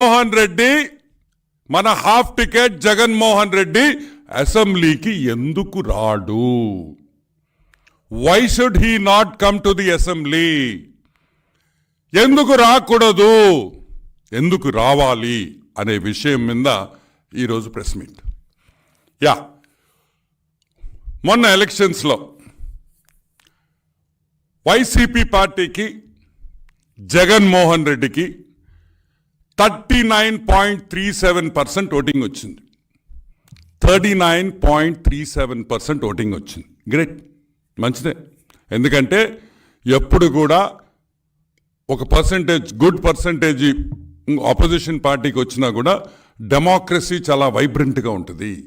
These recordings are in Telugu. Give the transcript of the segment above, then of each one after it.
మోహన్ రెడ్డి మన హాఫ్ టికెట్ జగన్మోహన్ రెడ్డి అసెంబ్లీకి ఎందుకు రాడు? Why should he not come to the assembly ఎందుకు రాకూడదు? ఎందుకు రావాలి? అనే విషయం మీద ఈరోజు ప్రెస్ మీట్. యా మొన్న ఎలక్షన్స్లో వైసీపీ పార్టీకి జగన్మోహన్ రెడ్డికి thirty nine point three seven percent voting వచ్చింది. Thirty nine point three seven percent voting వచ్చింది. గ్రేట్. మంచిదే. ఎందుకంటే ఎప్పుడు కూడా ఒక పర్సంటేజ్ గుడ్ పర్సంటేజ్ ఆపోజిషన్ పార్టీకి వచ్చినా కూడా డెమోక్రసీ చాలా వైబ్రెంట్గా ఉంటుంది.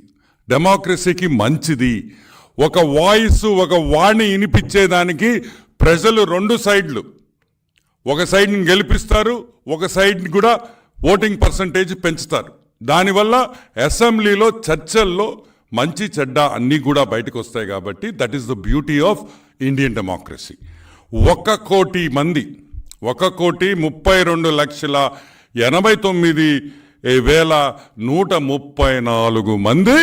డెమోక్రసీకి మంచిది. ఒక వాయిస్ ఒక వాణి వినిపించేదానికి ప్రజలు రెండు సైడ్లు. ఒక సైడ్ని గెలిపిస్తారు ఒక సైడ్ని కూడా ఓటింగ్ పర్సంటేజ్ పెంచుతారు. దానివల్ల అసెంబ్లీలో చర్చల్లో మంచి చెడ్డ అన్నీ కూడా బయటకు వస్తాయి కాబట్టి that is the beauty of Indian democracy ఒక కోటి మంది ఒక కోటి ముప్పై రెండు లక్షల ఎనభై తొమ్మిది వేల నూట ముప్పై నాలుగు మంది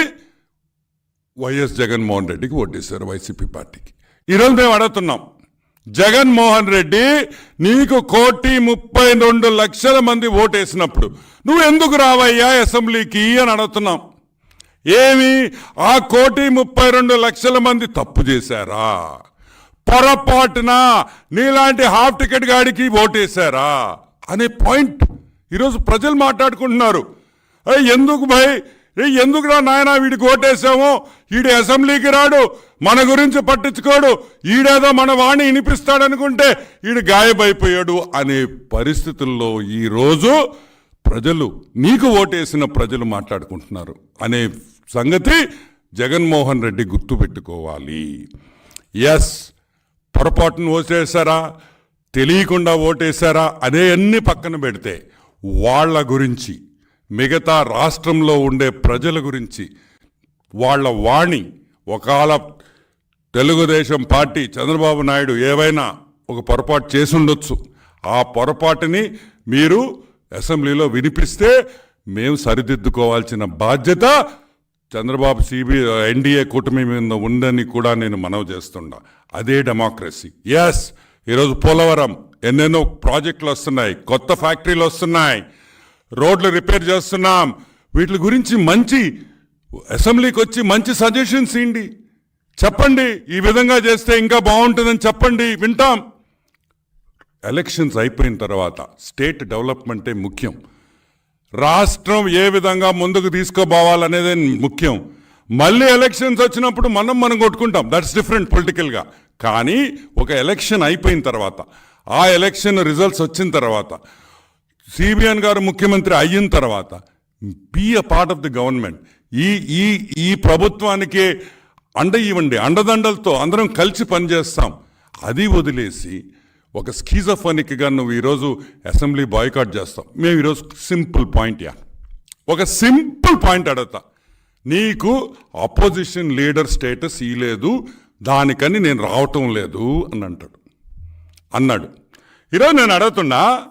వైఎస్ జగన్మోహన్ రెడ్డికి ఓటేశారు వైసీపీ పార్టీకి. ఈరోజు మేము అడుగుతున్నాం జగన్మోహన్ రెడ్డి నీకు కోటి ముప్పై రెండు లక్షల మంది ఓటేసినప్పుడు నువ్వు ఎందుకు రావయ్యా అసెంబ్లీకి అని అడుగుతున్నాం. ఏమి? ఆ కోటి ముప్పై రెండు లక్షల మంది తప్పు చేశారా? పొరపాటున నీలాంటి హాఫ్ టికెట్ గాడికి ఓటేశారా? అనే పాయింట్ ఈరోజు ప్రజలు మాట్లాడుకుంటున్నారు. ఎందుకు భయ్? ఎందుకురా నాయన వీడికి ఓటేసాము వీడి అసెంబ్లీకి రాడు. మన గురించి పట్టించుకోడు. ఈడేదో మన వాణి వినిపిస్తాడనుకుంటే ఈడు గాయబైపోయాడు అనే పరిస్థితుల్లో ఈరోజు ప్రజలు నీకు ఓటేసిన ప్రజలు మాట్లాడుకుంటున్నారు అనే సంగతి జగన్మోహన్ రెడ్డి గుర్తుపెట్టుకోవాలి. ఎస్ పొరపాటును ఓటేశారా తెలియకుండా ఓటేశారా? అనే అన్ని పక్కన పెడితే వాళ్ళ గురించి మిగతా రాష్ట్రంలో ఉండే ప్రజల గురించి వాళ్ళ వాణి ఒకవేళ తెలుగుదేశం పార్టీ చంద్రబాబు నాయుడు ఏవైనా ఒక పొరపాటు చేసి ఉండొచ్చు. ఆ పొరపాటుని మీరు అసెంబ్లీలో వినిపిస్తే మేము సరిదిద్దుకోవాల్సిన బాధ్యత చంద్రబాబు సిబి ఎన్డీఏ కూటమి మీద ఉందని కూడా నేను మనవి చేస్తున్నా అదే డెమోక్రసీ. ఎస్ ఈరోజు పోలవరం ఎన్నెన్నో ప్రాజెక్టులు వస్తున్నాయి కొత్త ఫ్యాక్టరీలు వస్తున్నాయి. రోడ్లు రిపేర్ చేస్తున్నాం. వీటి గురించి మంచి అసెంబ్లీకి వచ్చి మంచి సజెషన్స్ ఇవ్వండి చెప్పండి. ఈ విధంగా చేస్తే ఇంకా బాగుంటుందని చెప్పండి. వింటాం. ఎలక్షన్స్ అయిపోయిన తర్వాత స్టేట్ డెవలప్మెంటే ముఖ్యం. రాష్ట్రం ఏ విధంగా ముందుకు తీసుకోబోవాలనేది ముఖ్యం. మళ్ళీ ఎలక్షన్స్ వచ్చినప్పుడు మనం మనం కొట్టుకుంటాం. దట్స్ డిఫరెంట్ పొలిటికల్గా కానీ ఒక ఎలక్షన్ అయిపోయిన తర్వాత ఆ ఎలక్షన్ రిజల్ట్స్ వచ్చిన తర్వాత సిబిఎన్ గారు ముఖ్యమంత్రి అయిన తర్వాత be a part of the government ఈ ఈ ఈ ప్రభుత్వానికి అండ ఇవ్వండి అండదండలతో అందరం కలిసి పనిచేస్తాం. అది వదిలేసి ఒక స్కీజఫోనిక్గా నువ్వు ఈరోజు అసెంబ్లీ బాయ్కాట్ చేస్తాం మేము ఈరోజు సింపుల్ పాయింట్ యా. ఒక సింపుల్ పాయింట్ అడుగుతా. నీకు అపోజిషన్ లీడర్ స్టేటస్ ఇలేదు దానికని నేను రావటం లేదు అని అంటాడు. అన్నాడు. ఈరోజు నేను అడుగుతున్నా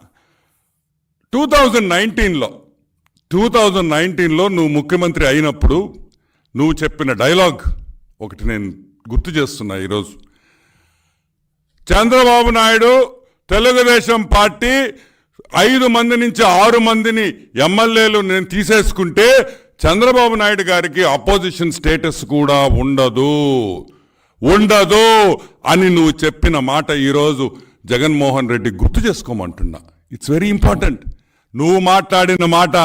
టూ థౌజండ్ నైన్టీన్లో టూ థౌజండ్ నైన్టీన్లో నువ్వు ముఖ్యమంత్రి అయినప్పుడు నువ్వు చెప్పిన డైలాగ్ ఒకటి నేను గుర్తు చేస్తున్నా ఈరోజు. చంద్రబాబు నాయుడు తెలుగుదేశం పార్టీ ఐదు మంది నుంచి ఆరు మందిని ఎమ్మెల్యేలు నేను తీసేసుకుంటే చంద్రబాబు నాయుడు గారికి అపోజిషన్ స్టేటస్ కూడా ఉండదు. ఉండదు అని నువ్వు చెప్పిన మాట ఈరోజు జగన్మోహన్ రెడ్డి గుర్తు చేసుకోమంటున్నా. ఇట్స్ వెరీ ఇంపార్టెంట్ నువ్వు మాట్లాడిన మాట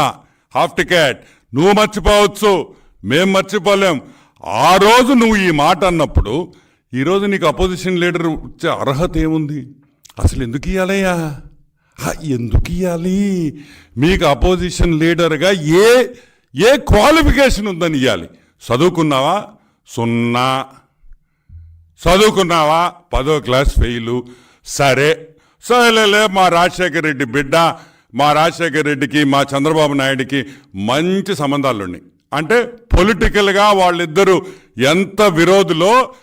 హాఫ్ టికెట్. నువ్వు మర్చిపోవచ్చు. మేం మర్చిపోలేం. ఆ రోజు నువ్వు ఈ మాట అన్నప్పుడు ఈరోజు నీకు అపోజిషన్ లీడర్ వచ్చే అర్హత ఏముంది? అసలు ఎందుకు ఇవ్వాలయ్యా ఎందుకు ఇవ్వాలి మీకు అపోజిషన్ లీడర్గా ఏ ఏ క్వాలిఫికేషన్ ఉందని ఇవ్వాలి చదువుకున్నావా? సున్నా. చదువుకున్నావా? పదో క్లాస్ ఫెయిలు సరే. సరేలే మా రాజశేఖర రెడ్డి బిడ్డ. మా రాజశేఖర రెడ్డికి మా చంద్రబాబు నాయుడికి మంచి సంబంధాలు ఉన్నాయి. అంటే పొలిటికల్గా వాళ్ళిద్దరూ ఎంత విరోధులో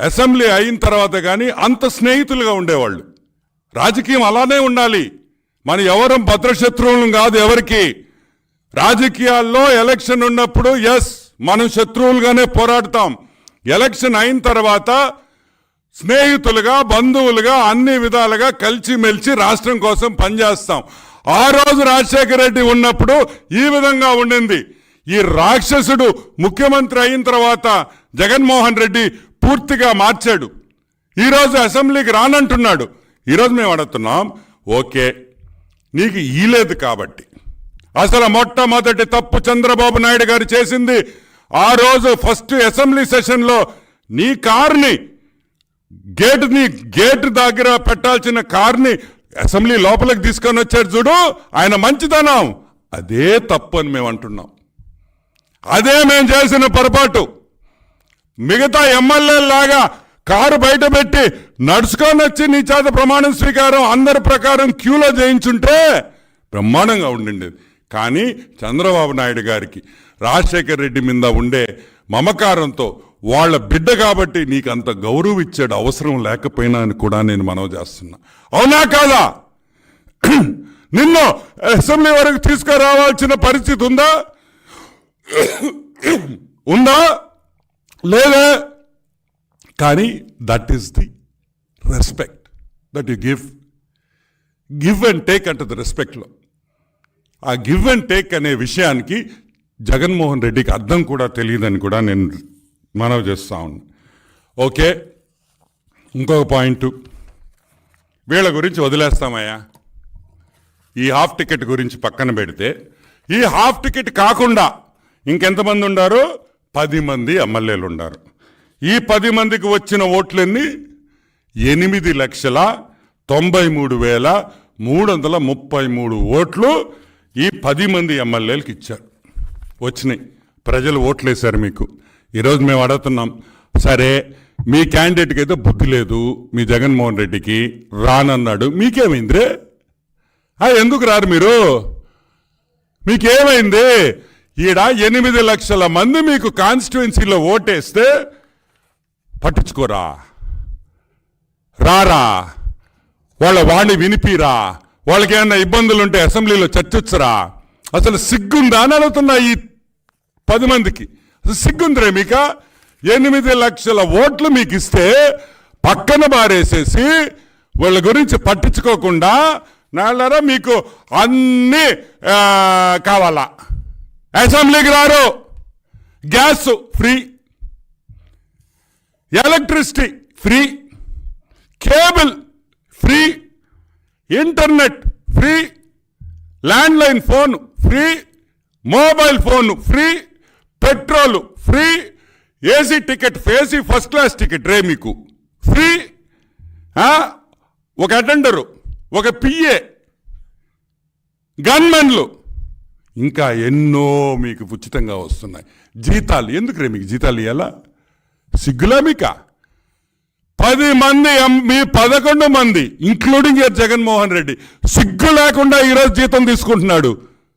అసెంబ్లీ అయిన తర్వాత కానీ అంత స్నేహితులుగా ఉండేవాళ్ళు. రాజకీయం అలానే ఉండాలి. మన ఎవరం భద్రశత్రువులు కాదు ఎవరికి. రాజకీయాల్లో ఎలక్షన్ ఉన్నప్పుడు ఎస్ మనం శత్రువులుగానే పోరాడతాం. ఎలక్షన్ అయిన తర్వాత స్నేహితులుగా బంధువులుగా అన్ని విధాలుగా కలిసిమెలిసి రాష్ట్రం కోసం పనిచేస్తాం. ఆ రోజు రాజశేఖర రెడ్డి ఉన్నప్పుడు ఈ విధంగా ఉండింది. ఈ రాక్షసుడు ముఖ్యమంత్రి అయిన తర్వాత జగన్మోహన్ రెడ్డి పూర్తిగా మార్చాడు. ఈరోజు అసెంబ్లీకి రానంటున్నాడు. ఈరోజు మేము అడుగుతున్నాం ఓకే నీకు ఈలేదు కాబట్టి. అసలు మొట్టమొదటి తప్పు చంద్రబాబు నాయుడు గారు చేసింది. ఆ రోజు ఫస్ట్ అసెంబ్లీ సెషన్లో నీ కార్ని గేటుని గేటు దగ్గర పెట్టాల్సిన కార్ని అసెంబ్లీ లోపలికి తీసుకొని వచ్చాడు చూడు ఆయన మంచిదనం అదే తప్పు అని మేము అంటున్నాం. అదే మేము చేసిన పొరపాటు. మిగతా ఎమ్మెల్యేలాగా కారు బయట పెట్టి నడుచుకొని వచ్చి నీ చేత ప్రమాణం స్వీకారం అందరి ప్రకారం క్యూలో చేయించుంటే బ్రహ్మాండంగా ఉండిండేది. కానీ చంద్రబాబు నాయుడు గారికి రాజశేఖర్ రెడ్డి మీద ఉండే మమకారంతో వాళ్ళ బిడ్డ కాబట్టి నీకు అంత గౌరవం ఇచ్చాడు అవసరం లేకపోయినా అని కూడా నేను మనవి చేస్తున్నా. అవునా కాదా? నిన్ను అసెంబ్లీ వరకు తీసుకురావాల్సిన పరిస్థితి ఉందా? ఉందా? లేదా? కానీ that is the respect that you give give and take అంటది రెస్పెక్ట్లో ఆ గివ్ అండ్ టేక్ అనే విషయానికి జగన్మోహన్ రెడ్డికి అర్థం కూడా తెలియదని కూడా నేను మనవి చేస్తూ ఉన్నా. ఓకే ఇంకొక పాయింట్. వీళ్ళ గురించి వదిలేస్తామయ్యా. ఈ హాఫ్ టికెట్ గురించి పక్కన పెడితే ఈ హాఫ్ టికెట్ కాకుండా ఇంకెంతమంది ఉండారు? పది మంది ఎమ్మెల్యేలు ఉన్నారు ఈ పది మందికి వచ్చిన ఓట్లన్నీ? ఎనిమిది లక్షల తొంభై మూడు వేల మూడు వందల ముప్పై మూడు ఓట్లు ఈ పది మంది ఎమ్మెల్యేలకు ఇచ్చారు. వచ్చినాయి. ప్రజలు ఓట్లేశారు మీకు. ఈరోజు మేము అడుగుతున్నాం సరే మీ క్యాండిడేట్కి అయితే బుద్ధి లేదు మీ జగన్మోహన్ రెడ్డికి రానన్నాడు మీకేమైందిరే? ఎందుకు రారు మీరు? మీకేమైంది? ఈడ ఎనిమిది లక్షల మంది మీకు కాన్స్టిట్యున్సీలో ఓటేస్తే పట్టించుకోరా? రారా? వాళ్ళ వాణి వినిపిరా? వాళ్ళకి ఏమైనా ఇబ్బందులు ఉంటే అసెంబ్లీలో చర్చించరా? అసలు సిగ్గుందా అని అడుగుతున్నా ఈ పది మందికి. సిగ్గుందిరే మీక ఎనిమిది లక్షల ఓట్లు మీకు ఇస్తే పక్కన బారేసేసి వాళ్ళ గురించి పట్టించుకోకుండా నాళ్ళరా మీకు అన్ని కావాలా? అసెంబ్లీకి రారు. Gas free. Electricity free. Cable free. Internet free. Landline phone free. Mobile phone free. Petrol free AC ticket AC first class ticket రే మీకు. ఫ్రీ ఒక అటెండరు ఒక పిఏ గన్మెన్లు. ఇంకా ఎన్నో మీకు ఉచితంగా వస్తున్నాయి. జీతాలు ఎందుకు రే మీకు జీతాలు ఇవ్వాలా సిగ్గులా మీకా? పది మంది మీ పదకొండు మంది ఇంక్లూడింగ్ యర్ జగన్మోహన్ రెడ్డి సిగ్గు లేకుండా ఈరోజు జీతం తీసుకుంటున్నాడు.